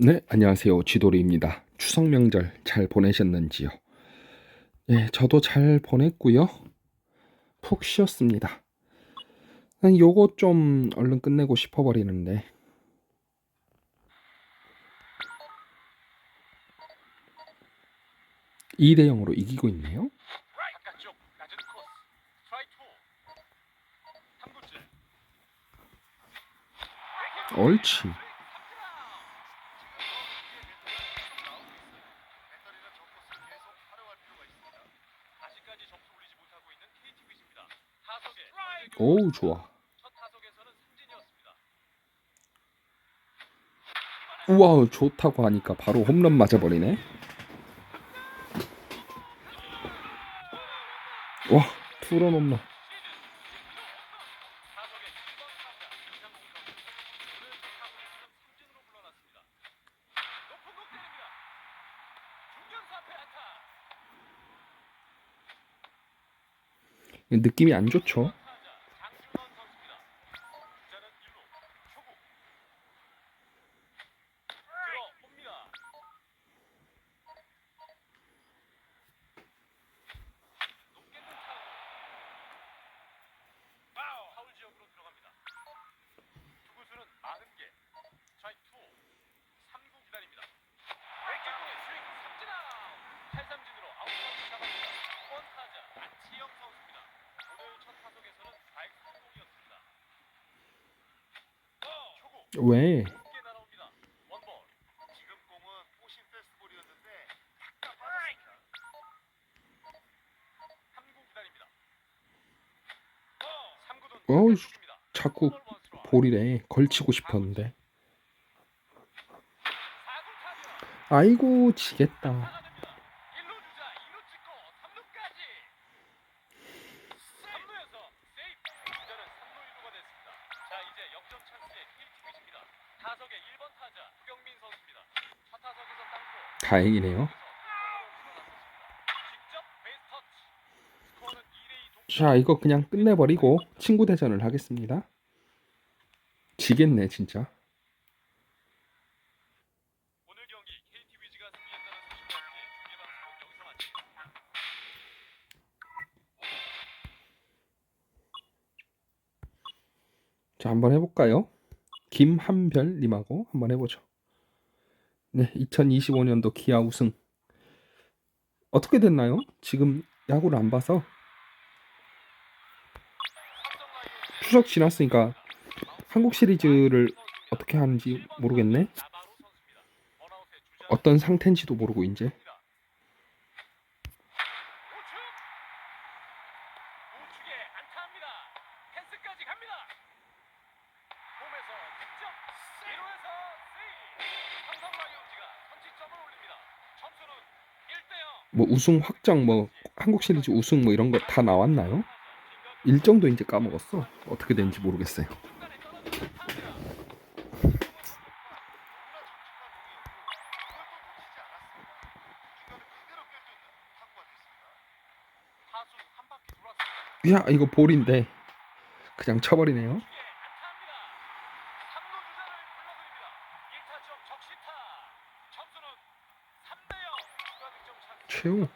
네, 안녕하세요. 지도리입니다. 추석 명절 잘 보내셨는지요? 네, 저도 잘 보냈고요. 푹 쉬었습니다. 난 요거 좀 얼른 끝내고 싶어 버리는데. 이대 0으로 이기고 있네요. 바깥쪽 낮은 코스 스트라이크 투 3구째 옳지. 오우, 좋아. 우와, 좋다고 하니까 바로 홈런 맞아버리네. 와, 투런 홈런. 타석에 1번 타자 이상공 선수. 오늘 첫 타석에서는 삼진으로 물러났습니다. 높은 공 때립니다. 중견수 앞에 안타. 느낌이 안 좋죠? 타자 장승원 선수입니다. 주자는 1루 초구. 들어옵니다. 높게 뜬 타구. 파울. 파울 지역으로 들어갑니다. 투구수는 40개. 스트라이크 2. 3구 기다립니다. 왼쪽공의 스윙 삼진 아웃. 탈삼진으로 아웃카운트 잡았습니다. 9번 타자 안치영 선수입니다. 오늘 첫 타석에서는 좌익 성공이었습니다. 초구 왜? 높게 날아옵니다. 원볼. 지금 공은 포신 페스티벌이었는데 약간 빠졌습니다. 3구 기다립니다. 3구 는 어우, 니다. 자꾸 볼이래. 걸치고 싶었는데. 아이고, 지겠다. 1루 주자 2루 찍고 3루까지 3루에서 세이프 주자는 3루 1루가 됐습니다 자 이제 역전 찬스의 KT 위즈입니다 타석의 1번 타자 후경민 선수입니다 첫 타석에서 땅고 다행이네요. 직접 베이스 터치 스코어는 2대2 동 자, 이거 그냥 끝내버리고 친구 대전을 하겠습니다. 지겠네, 진짜. 자, 한번 해볼까요? 김한별님하고 한번 해보죠. 네, 2025년도 기아 우승. 어떻게 됐나요? 지금 야구를 안 봐서 추석 지났으니까 한국 시리즈를 어떻게 하는지 모르겠네. 어떤 상태인지도 모르고 이제. 홈에서 득점 1루에서 세이브 삼성 라이온즈가 선취점을 올립니다. 점수는 1대0 뭐 우승 확정 뭐 한국 시리즈 우승 뭐 이런 거 다 나왔나요? 일정도 이제 까먹었어. 어떻게 되는지 모르겠어요. 야, 이거 볼인데 그냥 쳐버리네요. 포스트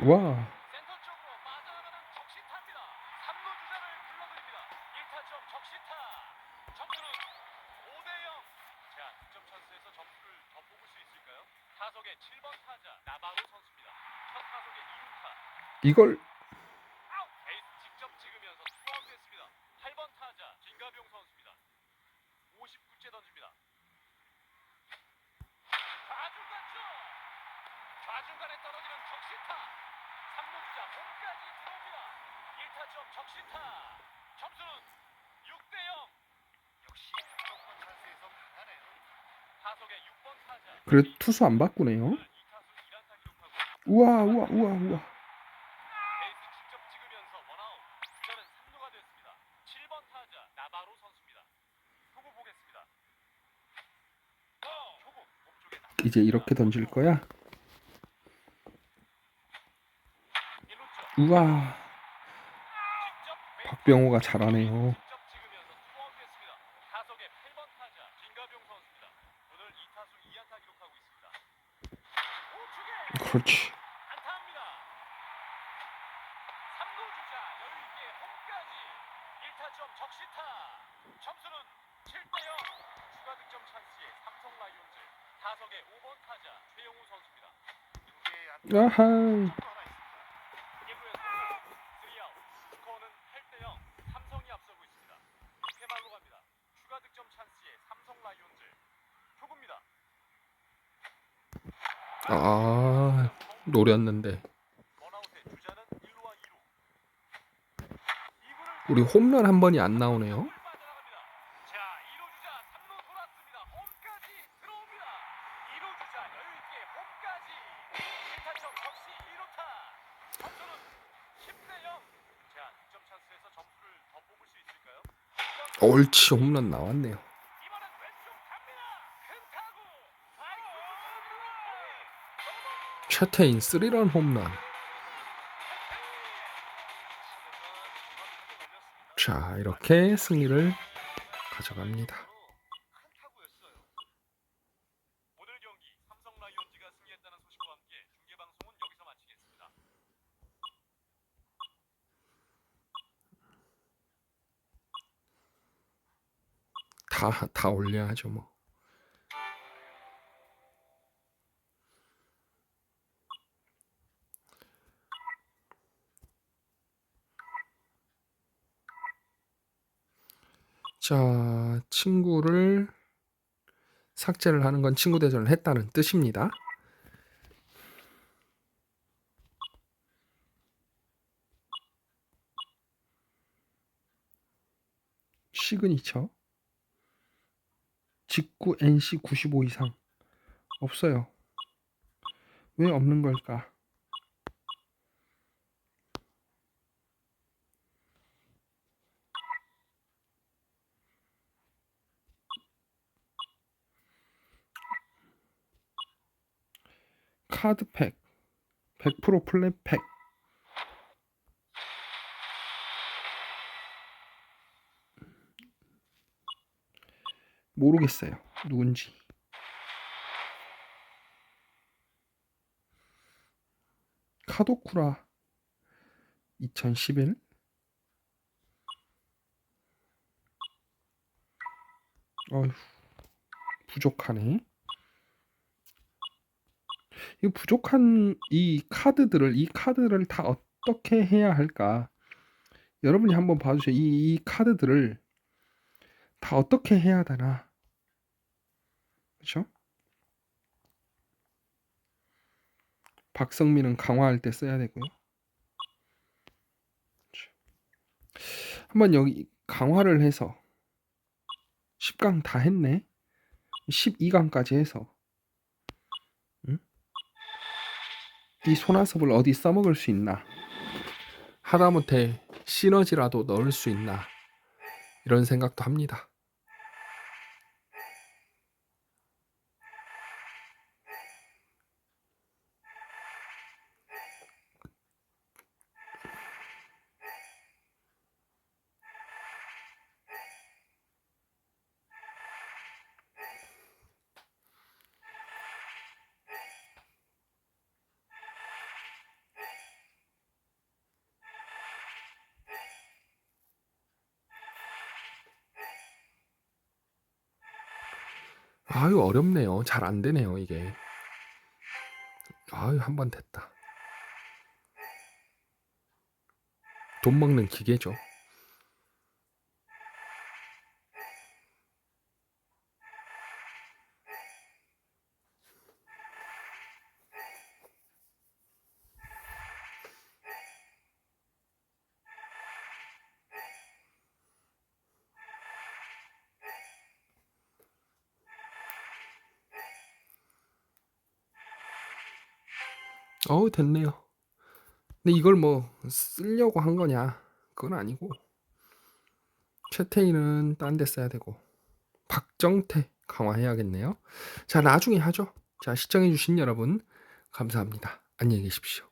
와, 센터 쪽으로 빠져나가는 적시타입니다. 3루 주자를 불러드립니다. 1타점 적시타. 점수는 5대 0. 자, 득점 찬스에서 점수를 더 뽑을 수 있을까요? 타석의 7번 타자 나바로 선수입니다. 첫 타석의 2루타. 이걸 아웃! 베이스 직접 찍으면서 투아웃됐습니다. 8번 타자 김가병 선수입니다. 59째 던집니다. 좌중간 쪽! 좌중간에 떨어지는 적시타! 3루 주자 홈까지 들어옵니다. 1타점 적시타! 점수는 6대 0. 역시 무조건 찬스에서 강하네요. 타석의 6번 타자 그래 투수 안 바꾸네요. 2타수 1안타 기록하고 우와, 우와, 우와, 우와. 베이스 직접 찍으면서 원아웃. 주자는 3루가 됐습니다. 7번 타자 나바로 선수입니다. 후보 보겠습니다. 초구 몸쪽에 이제 이렇게 던질 거야? 우와 박병호가 잘하네요. 직접 찍으면서 투아웃됐습니다. 타석의 8번 타자 김가병 선수입니다. 오늘 2타수 2안타 기록하고 있습니다. 우측에 그렇지. 안타입니다. 3루 주자 여유 있게 홈까지 1타점 적시타. 점수는 7대 0. 추가 득점 찬스에 삼성 라이온즈 타석의 5번 타자 최영우 선수입니다. 아하. 하나 있습니다. 1루에서 3아웃. 스코어는 8대 0. 삼성이 앞서고 있습니다. 2패 말로 갑니다. 추가 득점 찬스에 삼성 라이온즈 표구입니다. 아 노렸는데 원아웃의 주자는 1루와 2루. 우리 홈런 한 번이 안 나오네요. 빠져나갑니다. 자, 2루 주자 3루 돌았습니다. 홈까지 들어옵니다. 2루 주자 여유 있게 홈까지 1타점 없이 1루타. 점수는 10대 0. 자, 득점 찬스에서 점수를 더 뽑을 수 있을까요? 옳지 홈런 나왔네요. 이번엔 왼쪽 갑니다. 큰 타구. 나이스. 최태인 스리런 홈런. 자 이렇게 승리를 가져갑니다. 큰 타구였어요. 오늘 경기 삼성 라이온즈가 승리했다는 소식과 함께 중계 방송은 여기서 마치겠습니다. 다 다 올려야죠 뭐. 자, 친구를 삭제를 하는 건 친구 대전을 했다는 뜻입니다. 시그니처 직구 NC 95 이상 없어요. 왜 없는 걸까? 카드팩 100% 플랫팩 모르겠어요. 누군지. 카도쿠라 2011 어휴 부족하네. 이 부족한 이 카드들을 이 카드를 다 어떻게 해야 할까? 여러분이 한번 봐주세요. 이, 이 카드들을 다 어떻게 해야 되나? 그렇죠? 박성민은 강화할 때 써야 되고요. 한번 여기 강화를 해서 10강 다 했네. 12강까지 해서 응? 이 손아섭을 어디 써먹을 수 있나? 하다못해 시너지라도 넣을 수 있나? 이런 생각도 합니다. 아유 어렵네요. 잘 안 되네요 이게. 아유 한 번 됐다. 돈 먹는 기계죠. 어우 됐네요. 근데 이걸 뭐 쓰려고 한 거냐? 그건 아니고 최태희는 딴 데 써야 되고 박정태 강화해야겠네요. 자 나중에 하죠. 자 시청해주신 여러분 감사합니다. 안녕히 계십시오.